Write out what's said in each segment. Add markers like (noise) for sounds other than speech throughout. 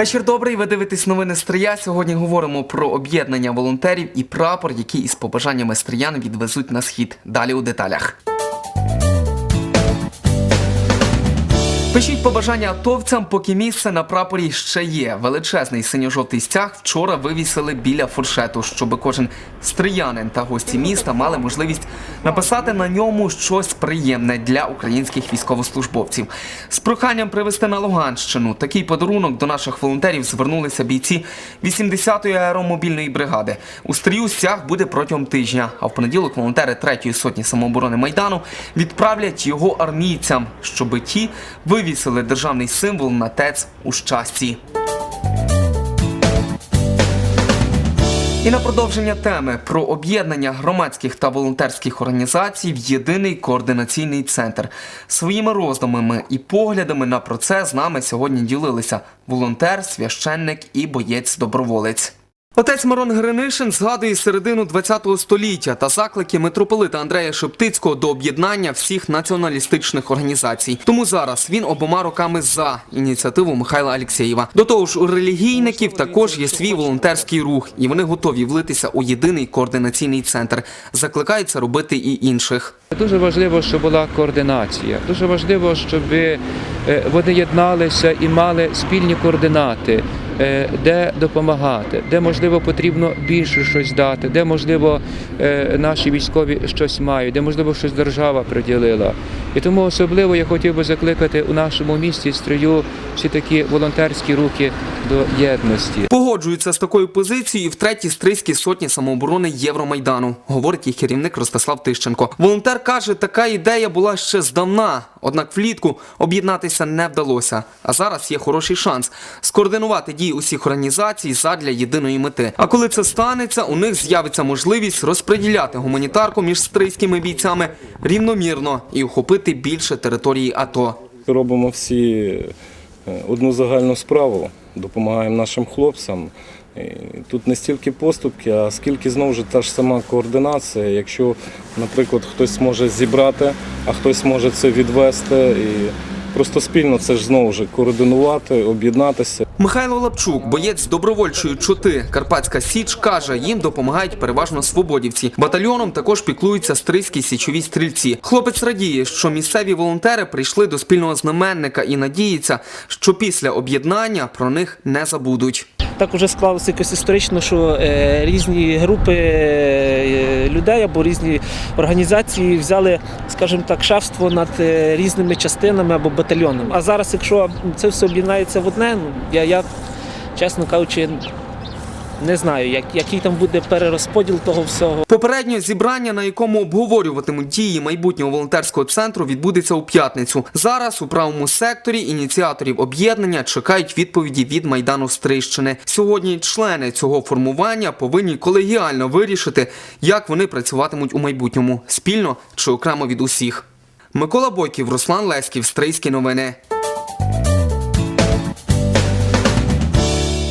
Вечір добрий. Ви дивитесь новини Стрия. Сьогодні говоримо про об'єднання волонтерів і прапор, які із побажаннями стриян відвезуть на схід. Далі у деталях. Пишіть побажання атовцям, поки місце на прапорі ще є. Величезний синьо-жовтий стяг вчора вивісили біля фуршету, щоб кожен стріянин та гості міста мали можливість написати на ньому щось приємне для українських військовослужбовців. З проханням привезти на Луганщину такий подарунок до наших волонтерів звернулися бійці 80-ї аеромобільної бригади. У стрію стяг буде протягом тижня. А в понеділок волонтери 3-ї сотні самооборони майдану відправлять його армійцям, щоби ті вивісили державний символ на ТЕЦ у щасті. І на продовження теми про об'єднання громадських та волонтерських організацій в єдиний координаційний центр. Своїми роздумами і поглядами на процес з нами сьогодні ділилися волонтер, священник і боєць-доброволець. Отець Мирон Гринишин згадує середину ХХ століття та заклики митрополита Андрея Шептицького до об'єднання всіх націоналістичних організацій. Тому зараз він обома руками за ініціативу Михайла Алєксєєва. До того ж, у релігійників також є свій волонтерський рух, і вони готові влитися у єдиний координаційний центр. Закликають це робити і інших. Дуже важливо, щоб була координація. Дуже важливо, щоб е, вони єдналися і мали спільні координати, е, де допомагати, де можливо потрібно більше щось дати, де можливо е, наші військові щось мають, де можливо щось держава приділила. І тому особливо я хотів би закликати у нашому місті строю всі такі волонтерські руки до єдності. Погоджуються з такою позицією і в третій стрийській сотні самооборони Євромайдану, говорить їх керівник Ростислав Тищенко. Волонтер каже, така ідея була ще здавна, однак влітку об'єднатися не вдалося. А зараз є хороший шанс скоординувати дії усіх організацій задля єдиної мети. А коли це станеться, у них з'явиться можливість розподіляти гуманітарку між стрийськими бійцями рівномірно і охопити більше території АТО. Робимо всі одну загальну справу, допомагаємо нашим хлопцям. Тут не стільки поступки, а скільки знову ж та ж сама координація. Якщо, наприклад, хтось може зібрати, а хтось може це відвести. І просто спільно це ж знову ж координувати, об'єднатися. Михайло Лапчук, боєць добровольчої чоти Карпатська Січ, каже, їм допомагають переважно свободівці. Батальйоном також піклуються стрийські січові стрільці. Хлопець радіє, що місцеві волонтери прийшли до спільного знаменника і надіється, що після об'єднання про них не забудуть. Так уже склалося якось історично, що е, різні групи е, людей або різні організації взяли, скажімо так, шефство над е, різними частинами або батальйонами. А зараз, якщо це все об'єднається в одне, ну я, я чесно кажучи, не знаю, як, який там буде перерозподіл того всього. Попереднє зібрання, на якому обговорюватимуть дії майбутнього волонтерського центру, відбудеться у п'ятницю. Зараз у правому секторі ініціаторів об'єднання чекають відповіді від майдану Стрийщини. Сьогодні члени цього формування повинні колегіально вирішити, як вони працюватимуть у майбутньому спільно чи окремо від усіх. Микола Бойків, Руслан Леськів, Стрийські новини.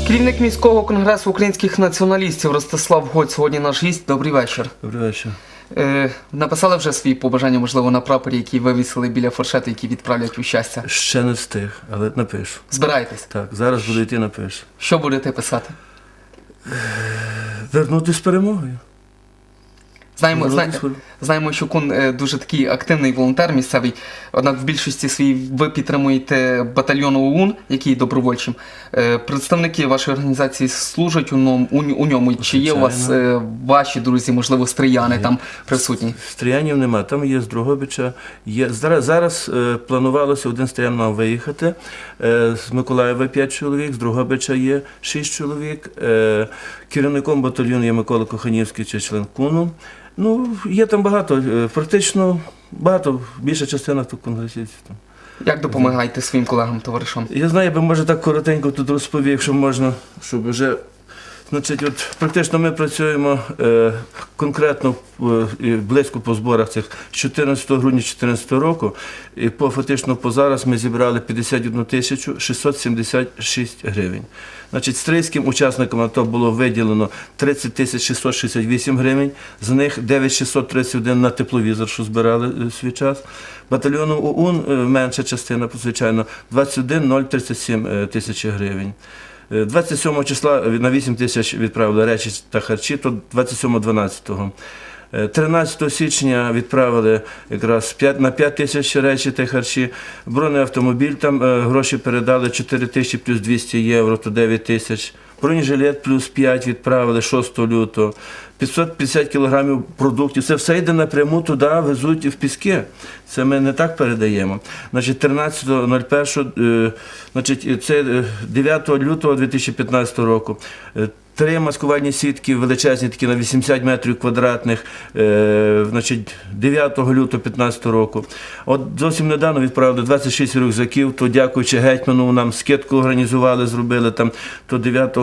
Керівник міського конгресу українських націоналістів Ростислав Годь сьогодні наш гість. Добрий вечір. Добрий вечір. Е, написали вже свої побажання, можливо, на прапорі, які вивісили біля форшету, які відправлять у щастя. Ще не встиг, але напишу. Збирайтесь. Так, зараз буду йти напишу. Що будете писати? Вернутись з перемогою. Знаємо, зна... Знаємо, що Кун е, дуже такий активний волонтер місцевий. Однак в більшості своїй ви підтримуєте батальйон ОУН, який є добровольчим. Е, представники вашої організації служать у ньому. У, ньому. Чи є у вас е, ваші друзі, можливо, стрияни там присутні? Стріянів нема. Там є з Дрогобича. Є зараз, зараз планувалося один стріян мав виїхати. З Миколаєва 5 чоловік, з Дрогобича є 6 чоловік. Керівником батальйону є Микола Коханівський чи член КУНу. Ну, є там багато, е, практично багато, більша частина тут конгресівців. там. Як допомагаєте своїм колегам, товаришам? Я знаю, я би може так коротенько тут розповів, якщо можна, щоб вже. Значить, от практично ми працюємо е, конкретно е, близько по зборах цих з 14 грудня 2014 року. І по фактично по зараз ми зібрали 51 тисячу 676 гривень. Значить, стрийським учасникам АТО було виділено 30 тисяч 668 гривень, з них 9631 на тепловізор, що збирали е, свій час. Батальйону ОУН е, менша частина, звичайно, 21 037 е, тисячі гривень. Е, 27 числа на 8 тисяч відправили речі та харчі, то 27-12. Е, 13 січня відправили якраз 5, на 5 тисяч речі та харчі. Бронеавтомобіль там е, гроші передали 4 тисячі плюс 200 євро, то 9 тисяч. Бронежилет плюс 5 відправили 6 лютого. 550 кілограмів продуктів. Це все йде напряму туди, везуть в піски. Це ми не так передаємо. Значить, 13.01, е, значить, це е, 9 лютого 2015 року. Е, Три маскувальні сітки величезні, такі на 80 метрів квадратних, е, значить, 9 лютого 2015 року. От зовсім недавно відправили 26 рюкзаків, то дякуючи гетьману, нам скидку організували, зробили там, то 9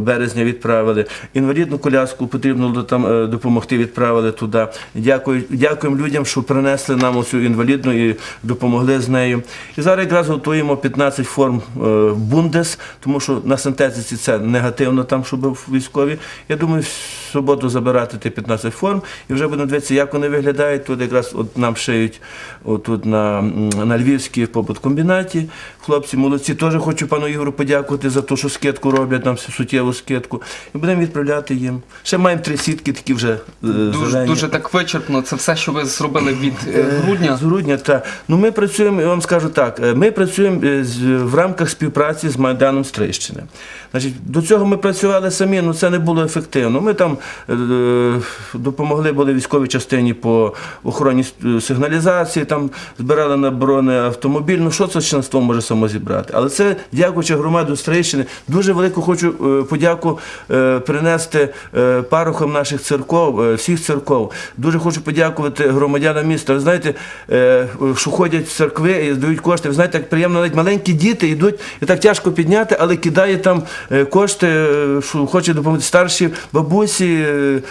березня відправили. Інвалідну коляску потрібно там е, допомогти, відправили туди. Дякую, дякуємо людям, що принесли нам оцю інвалідну і допомогли з нею. І зараз якраз готуємо 15 форм е, Бундес, тому що на синтезиці це негативно там, щоб військові. Я думаю, в суботу забирати ті 15 форм і вже будемо дивитися, як вони виглядають. Тут якраз от нам шиють отут на, на Львівській побуткомбінаті. Хлопці молодці. Теж хочу пану Ігору подякувати за те, що скидку роблять, нам суттєву скидку. І будемо відправляти їм. Ще маємо три сітки, такі вже е, Дуже, зелені. дуже так вичерпно. Це все, що ви зробили від е, грудня. З грудня, так. Ну ми працюємо, я вам скажу так, е, ми працюємо е, в рамках співпраці з Майданом Стрийщини. Значить, до цього ми працювали самі, але це не було ефективно. Ми там е, допомогли були військовій частині по охороні сигналізації, там збирали на бронеавтомобіль. Ну що це членство може само зібрати? Але це, дякуючи громаду Стрийщини, дуже велику хочу е, подяку е, принести е, парохам наших церков, е, всіх церков. Дуже хочу подякувати громадянам міста. Ви знаєте, е, що ходять в церкви і здають кошти. Ви знаєте, як приємно, навіть маленькі діти йдуть, і так тяжко підняти, але кидає там е, кошти, е, що хоче допомогти старші бабусі, е,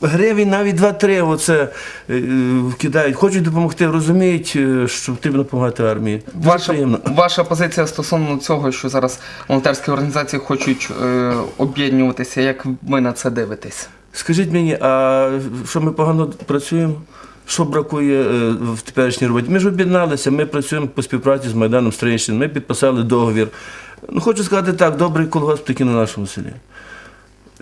гривень навіть 2-3 оце е, кидають. Хочуть допомогти, розуміють, е, що потрібно допомагати армії. Ваша, ваша позиція стосовно цього, що зараз волонтерські організації хочуть е, об'єднуватися, як ви на це дивитесь? Скажіть мені, а що ми погано працюємо? Що бракує в теперішній роботі? Ми ж об'єдналися, ми працюємо по співпраці з Майданом Стрийщини, ми підписали договір. Ну, хочу сказати так, добрий колгосп такий на нашому селі.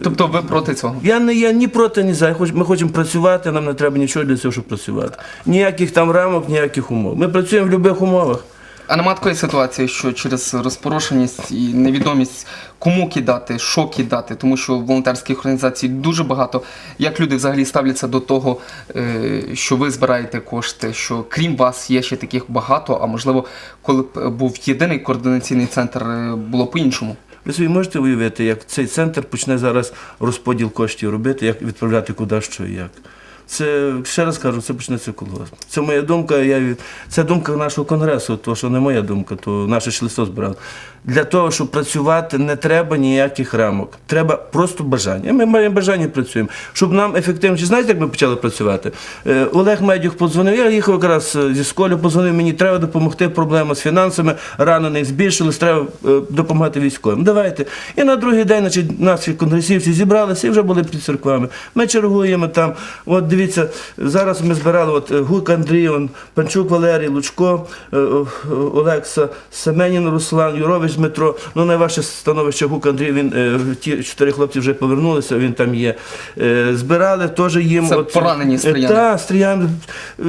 Тобто ви проти цього? Я не є ні проти, ні за. Хоч- Ми хочемо працювати, нам не треба нічого для цього, щоб працювати. Ніяких там рамок, ніяких умов. Ми працюємо в будь-яких умовах. А нема такої ситуації, що через розпорошеність і невідомість кому кидати, що кидати, тому що волонтерських організацій дуже багато. Як люди взагалі ставляться до того, е, що ви збираєте кошти, що крім вас є ще таких багато, а можливо, коли б був єдиний координаційний центр, е, було по-іншому. Ви собі можете уявити, як цей центр почне зараз розподіл коштів робити, як відправляти куди, що і як. Це ще раз кажу, це почнеться колгосп. Це моя думка. Я від- це думка нашого конгресу, то що не моя думка, то наше членство збирало. Для того, щоб працювати, не треба ніяких рамок. Треба просто бажання. Ми маємо бажання працюємо. Щоб нам ефективно. Чи знаєте, як ми почали працювати? Е, Олег Медюх подзвонив. Я їхав якраз е, зі школи, подзвонив мені, треба допомогти. Проблема з фінансами, ранених збільшились, треба е, допомагати військовим. Давайте. І на другий день, значить, наші конгресівці зібралися і вже були під церквами. Ми чергуємо там. От дивіться, зараз ми збирали от, е, Гук Андрій, Панчук Валерій, Лучко, е, о- Олекса, Семенін Руслан, Юрович Дмитро. Ну, найважче становище Гук Андрій, він, е, ті чотири хлопці вже повернулися, він там є. Е, Збирали теж їм. Це поранені стріяни. Так, стріяни. Е,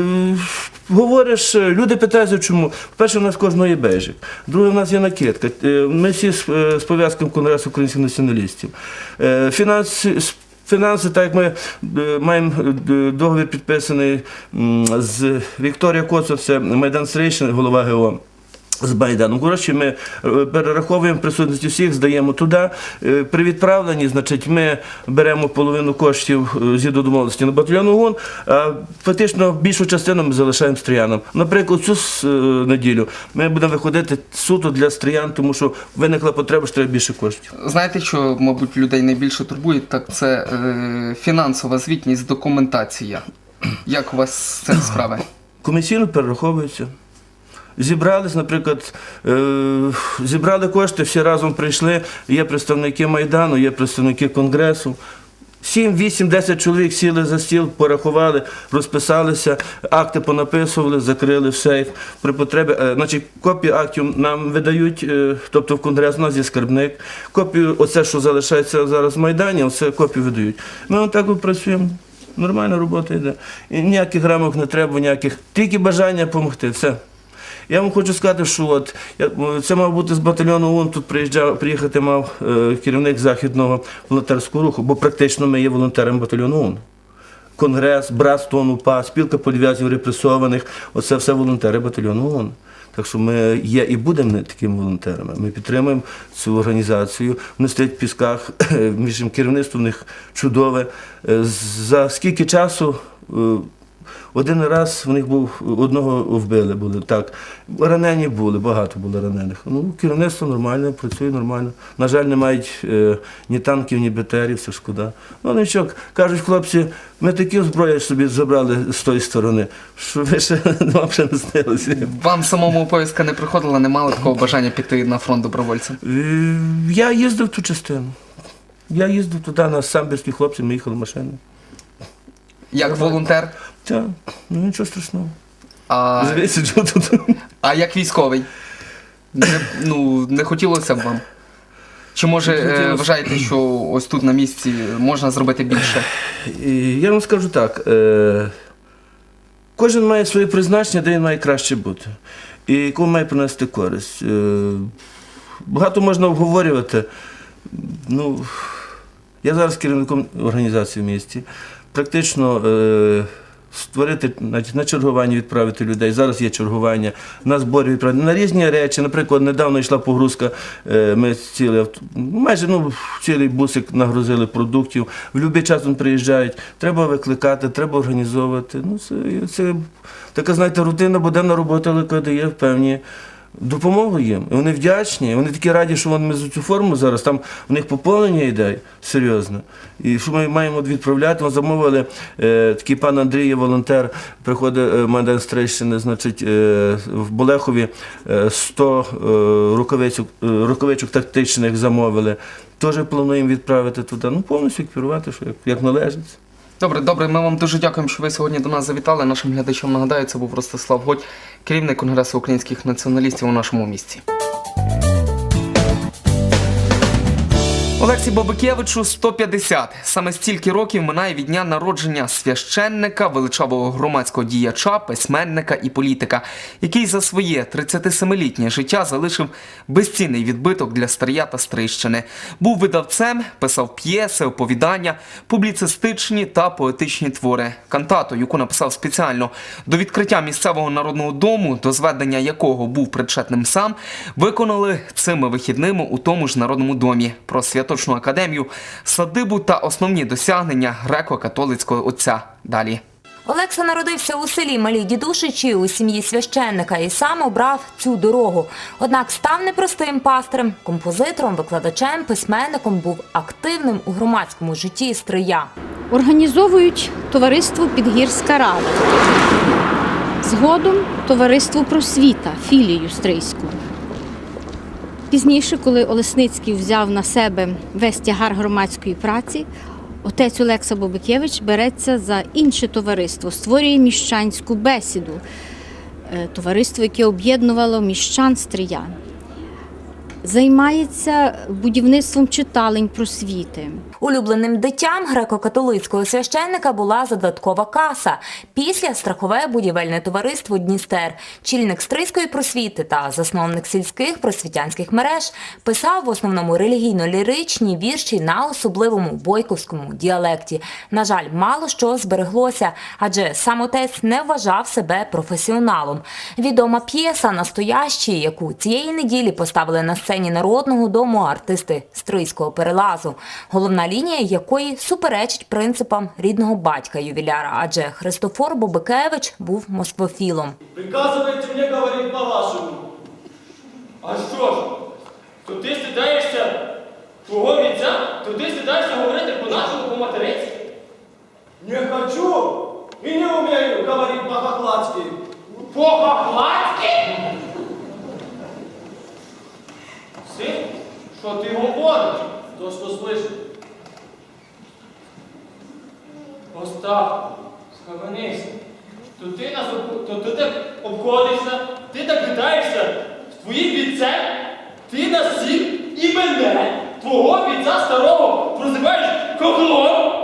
Говориш, е, люди питаються, чому. Перше, у нас кожного є бежик. Друге, у нас є накидка. Е, Ми всі з, е, пов'язком Конгресу українських націоналістів. Е, Фінанси, так як ми е, маємо е, договір підписаний з Вікторією Коцов, це Майдан Стрийщин, голова ГО. З Майданом. Гроші ми е, перераховуємо в присутності всіх, здаємо туди. Е, При відправленні, значить, ми беремо половину коштів е, згідно домовленості на батальйон ОГОН, а фактично більшу частину ми залишаємо стріянам. Наприклад, цю неділю ми будемо виходити суто для стріян, тому що виникла потреба, що треба більше коштів. Знаєте, що, мабуть, людей найбільше турбує, так це е, фінансова звітність, документація. Як у вас з цим справи? Комісійно перераховується. Зібрались, наприклад, е, зібрали кошти, всі разом прийшли. Є представники Майдану, є представники Конгресу. 7, 8, 10 чоловік сіли за стіл, порахували, розписалися, акти понаписували, закрили в сейф. При потребі, е, значить, копії актів нам видають, е, тобто в конгрес у нас є скарбник. Копію, оце, що залишається зараз в Майдані, оце копію видають. Ми отак працюємо. Нормальна робота йде. І ніяких рамок не треба, ніяких. Тільки бажання допомогти. Все. Я вам хочу сказати, що от це мав бути з батальйону ООН, тут приїжджав, приїхати мав е, керівник західного волонтерського руху, бо практично ми є волонтерами батальйону ООН. Конгрес, братство УПА, спілка політв'язнів репресованих, оце все волонтери батальйону ООН. Так що ми є і будемо такими волонтерами. Ми підтримуємо цю організацію. Вони стоять в пісках, (coughs) між іншим, керівництво в них чудове. Е, За скільки часу е, один раз в них був одного вбили були. Так. Ранені були, багато було ранених. Ну, керівництво нормально, працює нормально. На жаль, не мають е, ні танків, ні БТРів, це шкода. Ну нічого, кажуть хлопці, ми такі зброї собі забрали з тої сторони, що ви ще (laughs) вам ще не снилося. Вам самому повістка не приходила, не мали такого бажання піти на фронт добровольцем? Е, Я їздив в ту частину. Я їздив туди на самбірські хлопці, ми їхали машиною. Як волонтер? Так, ну нічого страшного. А, Звідси, що тут. а як військовий? Не, ну, не хотілося б вам? Чи може е, хотілося. вважаєте, що ось тут на місці можна зробити більше? І Я вам скажу так. Е, кожен має своє призначення, де він має краще бути. І кому має принести користь. Е, багато можна обговорювати. Ну, я зараз керівником організації в місті. Практично е, створити на чергування відправити людей. Зараз є чергування, на зборі відправити. На різні речі. Наприклад, недавно йшла погрузка. е, Ми цілий майже ну, цілий бусик нагрузили продуктів. В будь-який час вони приїжджають. Треба викликати, треба організовувати. Ну, це, це така, знаєте, рутина, буденна робота, але коли є певні. Допомогу їм. І вони вдячні. Вони такі раді, що вони цю форму зараз. Там у них поповнення йде серйозно. І що ми маємо відправляти. Ми замовили е, такий пан Андрій, є волонтер, приходить е, Майдан Стрийщини, значить, е, в Болехові е, 100 е, рукавичок, е, тактичних замовили. Теж плануємо відправити туди. Ну, повністю екіпірувати, що як, як належить. Добре, добре, ми вам дуже дякуємо, що ви сьогодні до нас завітали. Нашим глядачам нагадаю, це був Ростислав Годь, керівник Конгресу українських націоналістів у нашому місті. Олексій Бабикевичу 150. Саме стільки років минає від дня народження священника, величавого громадського діяча, письменника і політика, який за своє 37-літнє життя залишив безцінний відбиток для Старія та Стрищини. Був видавцем, писав п'єси, оповідання, публіцистичні та поетичні твори. Кантату, яку написав спеціально до відкриття місцевого народного дому, до зведення якого був причетним сам, виконали цими вихідними у тому ж народному домі про святочну академію, садибу та основні досягнення греко-католицького отця. Далі. Олекса народився у селі Малій Дідушичі у сім'ї священника і сам обрав цю дорогу. Однак став непростим пастирем, композитором, викладачем, письменником, був активним у громадському житті Стрия. Організовують товариство Підгірська рада. Згодом товариство просвіта, філію стрийську. Пізніше, коли Олесницький взяв на себе весь тягар громадської праці, отець Олекса Бобикевич береться за інше товариство, створює міщанську бесіду, Е, товариство, яке об'єднувало міщан стрия. Займається будівництвом читалень просвіти. Улюбленим дитям греко-католицького священника була задаткова каса. Після страхове будівельне товариство Дністер, чільник стрийської просвіти та засновник сільських просвітянських мереж, писав в основному релігійно-ліричні вірші на особливому бойковському діалекті. На жаль, мало що збереглося, адже сам отець не вважав себе професіоналом. Відома п'єса Настоящі, яку цієї неділі поставили на сцені народного дому артисти стрийського перелазу, головна лінія якої суперечить принципам рідного батька ювіляра, адже Христофор Бобикевич був москвофілом. Приказывайте мне говорить по-вашему. А що ж? То ти стидаєшся твого вітця? То ти стидаєшся говорити по-нашому, по-материнськи? Не хочу и не умею говорить по-хохладски. По-хохладски? Що ти говориш? То, що слышиш. Остап, схаменися. То ти нас то ти так обходишся, ти так вітаєшся з твоїм вітцем, ти нас всіх і мене, твого вітця старого, прозиваєш коклом.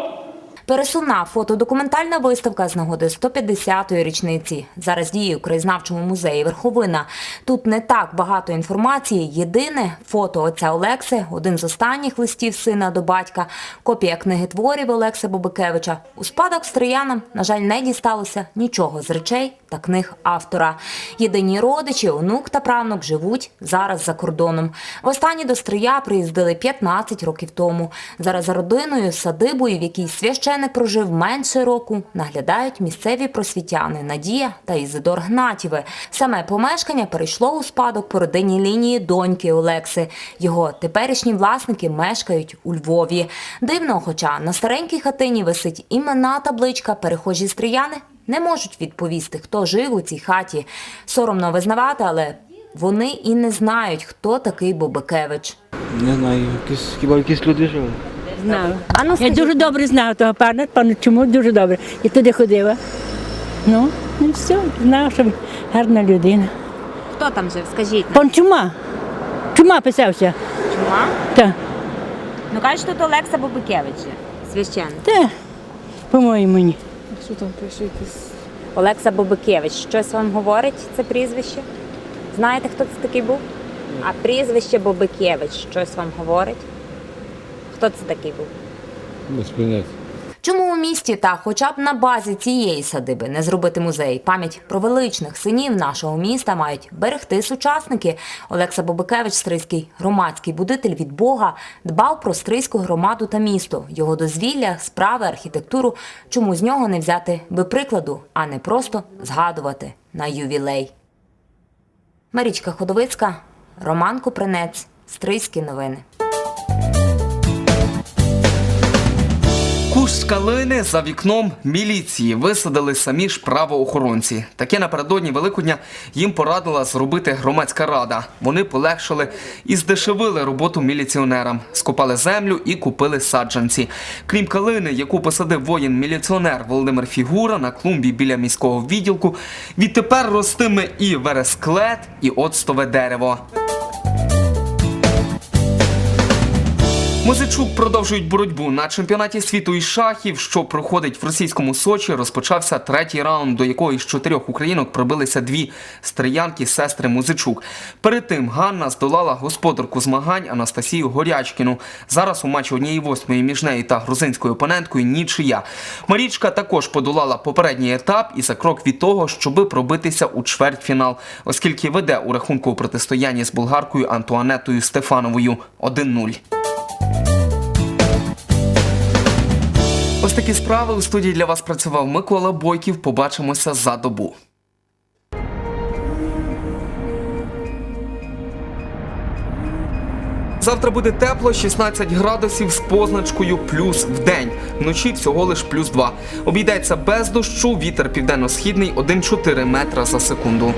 Пересувна фотодокументальна виставка з нагоди 150-ї річниці. Зараз діє у краєзнавчому музеї Верховина. Тут не так багато інформації. Єдине фото отця Олекси, один з останніх листів сина до батька, копія книги творів Олекса Бобикевича. У спадок стріянам, на жаль, не дісталося нічого з речей та книг автора. Єдині родичі, онук та правнук живуть зараз за кордоном. Востаннє до Стрия приїздили 15 років тому. Зараз за родиною, садибою, в якій священик прожив менше року, наглядають місцеві просвітяни Надія та Ізидор Гнатіви. Саме помешкання перейшло у спадок по родинній лінії доньки Олекси. Його теперішні власники мешкають у Львові. Дивно, хоча на старенькій хатині висить іменна табличка, перехожі стріяни не можуть відповісти, хто жив у цій хаті. Соромно визнавати, але вони і не знають, хто такий Бобикевич. Не знаю, якісь, хіба якісь люди жили. Знаю. А ну, Я скажіть, дуже добре знаю того пана, пана чому дуже добре. Я туди ходила. Ну, і все, знаю, що гарна людина. хто там жив? Скажіть. Пан чума. Чума писався. Чума? Так. Ну кажуть, тут Олекса Бобикевич, священник. Та, по-моєму, ні. Олекса Бобикевич. Щось вам говорить це прізвище? Знаєте, хто це такий був? А прізвище Бобикевич щось вам говорить? Хто це такий був? Без поняття. Чому у місті та хоча б на базі цієї садиби не зробити музей? Пам'ять про величних синів нашого міста мають берегти сучасники. Олекса Бобикевич, стрийський громадський будитель від Бога, дбав про стрийську громаду та місто, його дозвілля, справи, архітектуру. Чому з нього не взяти би прикладу, а не просто згадувати на ювілей? Марічка Ходовицька, Роман Купринець, Стрийські новини. Кущ калини за вікном міліції висадили самі ж правоохоронці. Таке напередодні Великодня їм порадила зробити громадська рада. Вони полегшили і здешевили роботу міліціонерам, скопали землю і купили саджанці. Крім калини, яку посадив воїн-міліціонер Володимир Фігура на клумбі біля міського відділку, відтепер ростиме і вересклет, і оцтове дерево. Музичук продовжують боротьбу на чемпіонаті світу із шахів, що проходить в російському Сочі. Розпочався третій раунд, до якого із чотирьох українок пробилися дві стріянки сестри Музичук. Перед тим Ганна здолала господарку змагань Анастасію Горячкіну. Зараз у матчі однієї восьмої між нею та грузинською опоненткою нічия. Марічка також подолала попередній етап і за крок від того, щоби пробитися у чвертьфінал, оскільки веде у рахунку у протистоянні з болгаркою Антуанетою Стефановою 1-0. Ось такі справи у студії для вас працював Микола Бойків. Побачимося за добу. Завтра буде тепло, 16 градусів з позначкою плюс в день. Вночі всього лиш плюс 2. Обійдеться без дощу, вітер південно-східний 1,4 метра за секунду.